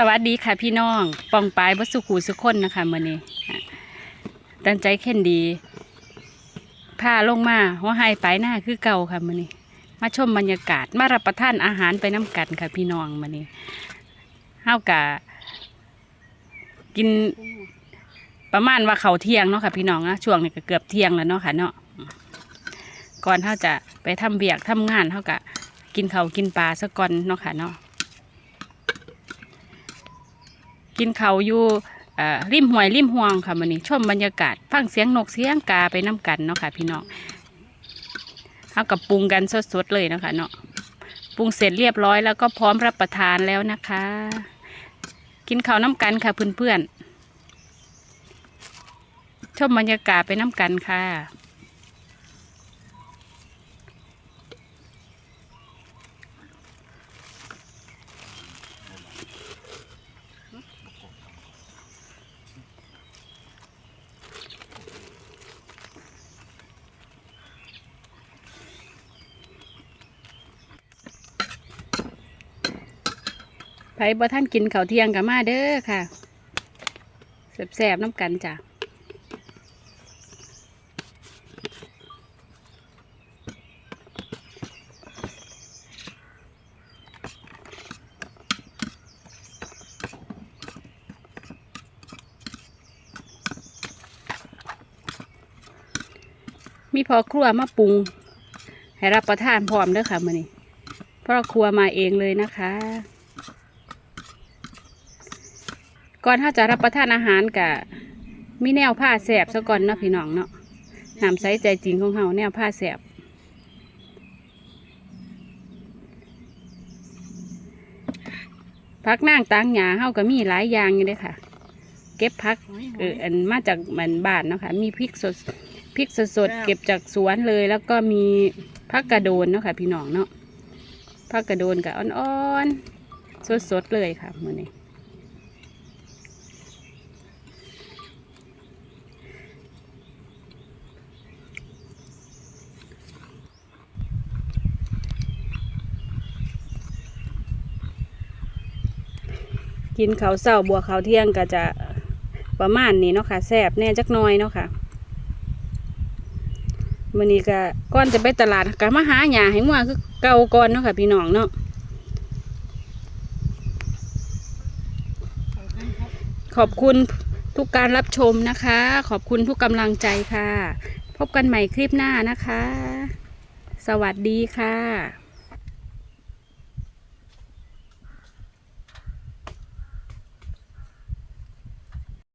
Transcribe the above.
สวัสดีค่ะพี่น้องปองปายวัสุขูสุคนนะคะมื่อนี้ตั้งใจเข็นดีพาลงมาหัวไฮไปหน้าคือเก่าค่ะมื่อนี้ มาชมบรรยากาศมารับประทานอาหารไปน้ำกันค่ะพี่น้องมื่อนี้เฮากะกินประมาณว่าเขาเที่ยงเนาะค่ะพี่น้องนะช่วงนี้ก็เกือบเที่ยงแล้วเนาะค่ะเนาะก่อนเฮาจะไปทำเบียกทำงานเฮากะกินเขากินปลาซะก่อนเนาะค่ะเนาะ กินเขาวอยู่ริมห้วยริมห่วงค่ะมันนี้ชมบรรยากาศ ฟังเสียงนกเสียงกาไปน้กันเนาะค่ะพี่น้องเอากับปรุงกันสดๆเลยเนาะคะเนาะปรุงเสร็จเรียบร้อยแล้วก็พร้อมรับประทานแล้วนะคะ กินข้าวน้ำกันค่ะเพื่อนๆชมบรรยากาศไปน้ำกันค่ะ ไผบ่ท่านกินข้าวเที่ยงกับมาเด้อค่ะแสบๆน้ำกันจ้ะมีพอครัวมาปรุง ให้รับประทานพร้อมเด้อค่ะมื้อนี้เพราะครัวมาเองเลยนะคะ ก่อนถ้าจะรับประทานอาหารกะมีแนวผ้าแสบซะก่อนเนาะพี่น้องเนาะน้ำใสใจจริงของเฮาแนวผ้าแสบพักนั่งตังหยาเฮาก็มีหลายอย่างอยู่เลยค่ะ เก็บพักเอออันมาจากมันบ้านเนาะค่ะ มีพริกสดพริกสดๆเก็บจากสวนเลย แล้วก็มีพักกระโดนเนาะค่ะ พี่น้องเนาะพักกระโดนกับอ่อนๆสดๆเลยค่ะมื้อนี้ กินข้าวเช้าบัวข้าวเที่ยงก็จะประมาณนี้เนาะค่ะแซ่บแน่จักน้อยเนาะค่ะมื้อนี้ก็ก่อนจะไปตลาดก็มาหาหญ้าให้งัวคือเก่าก่อนเนาะค่ะพี่น้องเนาะขอบคุณทุกการรับชมนะคะ ขอบคุณทุกกำลังใจค่ะ พบกันใหม่คลิปหน้านะคะ สวัสดีค่ะ